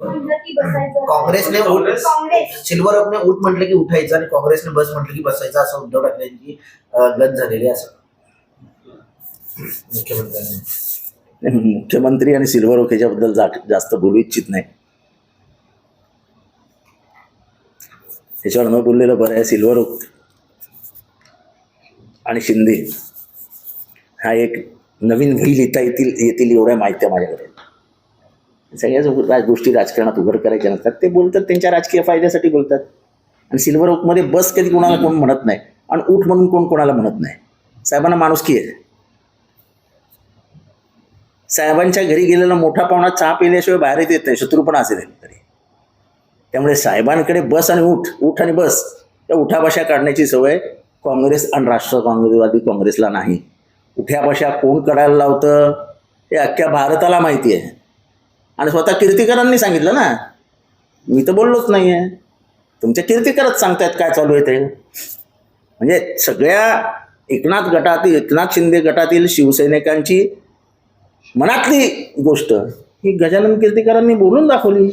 काँग्रेसने काँग्रेस. सिल्वर ओकने उठ म्हटलं की उठायचं आणि काँग्रेसने बस म्हटलं की बसायचं असं उद्धव ठाकरेंची गत झालेली असं. मुख्यमंत्र्यांनी. मुख्यमंत्री आणि सिल्वर ओक ह्याच्याबद्दल जा जास्त बोलू इच्छित नाही. त्याच्यावर न बोललेलं बरं आहे सिल्वर ओक आणि शिंदे. हा एक नवीन वही लिहिता येतील येतील एवढ्या माहिती आहे माझ्याकडे. सगळ्याच राज गोष्टी राजकारणात उघड करायच्या नसतात. ते बोलतात त्यांच्या राजकीय फायद्यासाठी बोलतात. आणि सिल्वर ओकमध्ये बस कधी कोणाला कोण म्हणत नाही. आणि ऊठ म्हणून कोण कोणाला म्हणत नाही. साहेबांना माणुसकी आहे? साहेबांच्या घरी गेलेला मोठा पाहुणा चहा पिल्याशिवाय बाहेर येत नाही. शत्रू पण असेल तरी. त्यामुळे साहेबांकडे बस आणि उठ उठ आणि बस या उठाबशा काढण्याची सवय काँग्रेस आणि राष्ट्र काँग्रेसवादी काँग्रेसला नाही. उठ्या भाषा कोण करायला लावतं हे अख्ख्या भारताला माहिती आहे. आणि स्वतः कीर्तिकरांनी सांगितलं ना. मी तर बोललोच नाही आहे तुमच्या कीर्तिकरच सांगतायत काय चालू आहे ते. म्हणजे सगळ्या एकनाथ गटातील एकनाथ शिंदे गटातील शिवसैनिकांची मनातली गोष्ट. ही गजानन कीर्तिकरांनी बोलून दाखवली.